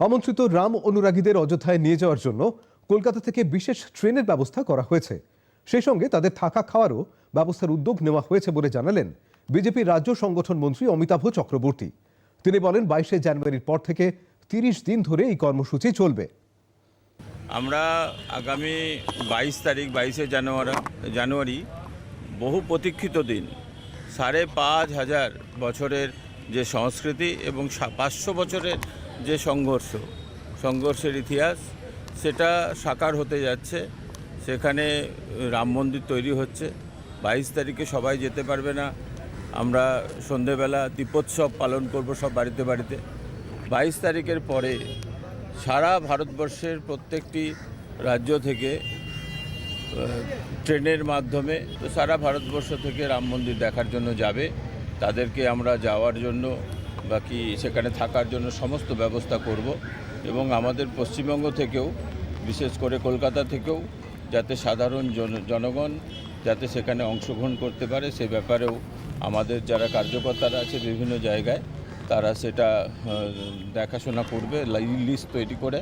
আমন্ত্রিত রাম অনুরাগীদের অযোধ্যায় নিয়ে যাওয়ার জন্য কলকাতা থেকে বিশেষ ট্রেনের ব্যবস্থা করা হয়েছে। সেই সঙ্গে তাদের থাকা খাওয়ারও ব্যবস্থার উদ্যোগ নেওয়া হয়েছে বলে জানালেন বিজেপির রাজ্য সংগঠন মন্ত্রী অমিতাভ চক্রবর্তী। তিনি বলেন, বাইশে জানুয়ারির পর থেকে তিরিশ দিন ধরে এই কর্মসূচি চলবে। আমরা আগামী বাইশ তারিখ, বাইশে জানুয়ারি জানুয়ারি বহু প্রতীক্ষিত দিন। সাড়ে পাঁচ হাজার বছরের যে সংস্কৃতি এবং পাঁচশো বছরের যে সংঘর্ষ, সংঘর্ষের ইতিহাস, সেটা সাকার হতে যাচ্ছে। সেখানে রাম মন্দির তৈরি হচ্ছে। বাইশ তারিখে সবাই যেতে পারবে না। আমরা সন্ধেবেলা দীপোৎসব পালন করব সব বাড়িতে বাড়িতে। বাইশ তারিখের পরে সারা ভারতবর্ষের প্রত্যেকটি রাজ্য থেকে ট্রেনের মাধ্যমে, তো সারা ভারতবর্ষ থেকে রাম মন্দির দেখার জন্য যাবে। তাদেরকে আমরা যাওয়ার জন্য বাকি সেখানে থাকার জন্য সমস্ত ব্যবস্থা করব এবং আমাদের পশ্চিমবঙ্গ থেকেও, বিশেষ করে কলকাতা থেকেও, যাতে সাধারণ জন, জনগণ যাতে সেখানে অংশগ্রহণ করতে পারে, সে ব্যাপারেও আমাদের যারা কার্যকর্তারা আছে বিভিন্ন জায়গায়, তারা সেটা দেখাশোনা করবে লিস্ট তৈরি করে।